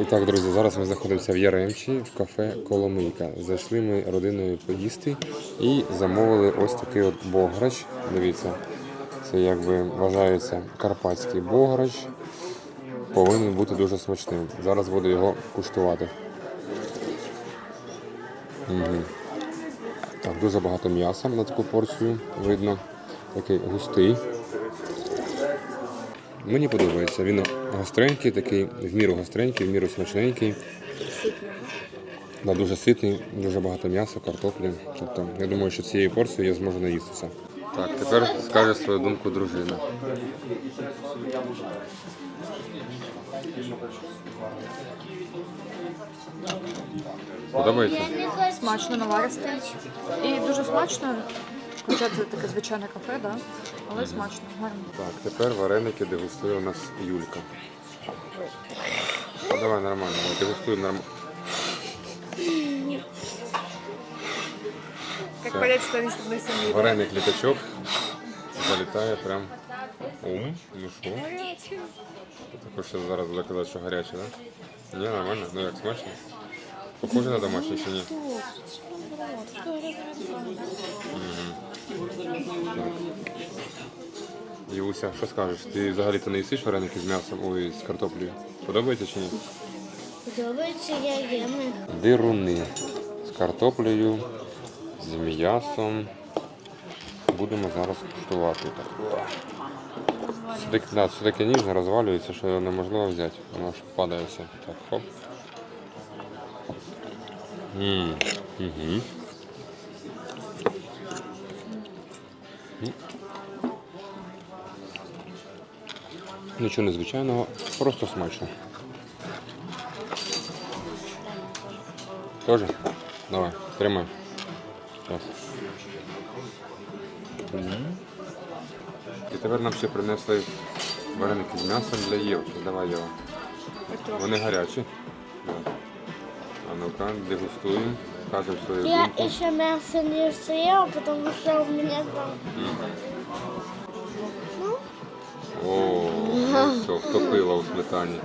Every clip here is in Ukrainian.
І так, друзі, зараз ми знаходимося в Яремчі в кафе Коломийка. Зайшли ми родиною поїсти і замовили ось такий от бограч. Дивіться, це якби вважається карпатський бограч. Повинен бути дуже смачним. Зараз буду його куштувати. Угу. Так, дуже багато м'яса на таку порцію видно. Такий густий. Мені подобається. Він гостренький, такий, в міру гостренький, в міру смачненький. Да, дуже ситний, дуже багато м'яса, картоплі. Тобто, я думаю, що цією порцією я зможу наїстися. Так, тепер скаже свою думку дружина. Подобається? Смачно наваристе. І дуже смачно. Хоча це таке звичайне кафе, да? але смачно, гарно. Так, тепер вареники дегустує у нас Юлька. Ну, давай нормально, дегустуй нормально. Як понять, що вони самі. Вареник літачок залітає прям. Ум, ну що? Також ще зараз казати, що гаряче, так? Да? Ні, нормально, ну як смачно. Похоже на домашнє чи ні? Юся, що скажеш? Ти взагалі-то не їсиш вареники з м'ясом, ой, з картоплею? Подобається чи ні? Подобається, я їм. Дируни з картоплею, з м'ясом. Будемо зараз куштувати. Все таки, да, все таке ніжне розвалюється, що неможливо взяти. Воно ж падає все. Так, хоп. М, Угу. Нічого незвичайного, просто смачно. Тоже? Давай, тримай. Сейчас. І тепер нам ще принесли вареники з м'ясом для Євки. Давай Єва. Вони гарячі. Да. А ну-ка, дегустуємо, кажемо свою Я думку. еще мясо не съела, потому что у меня там... О, ну все, втопила у сметані.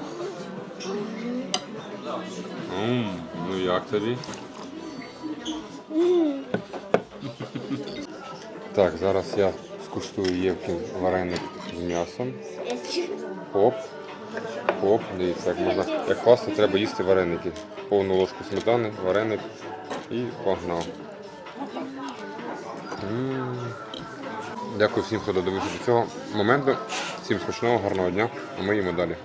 М, ну як тобі? Так, зараз я скуштую Євкін вареник з м'ясом. Оп. Оп, дивіться, як можна. Як класно треба їсти вареники. Повну ложку сметани, вареник і погнав. Дякую всім, хто додивився до цього моменту. Всім смачного, гарного дня. А ми їмо далі.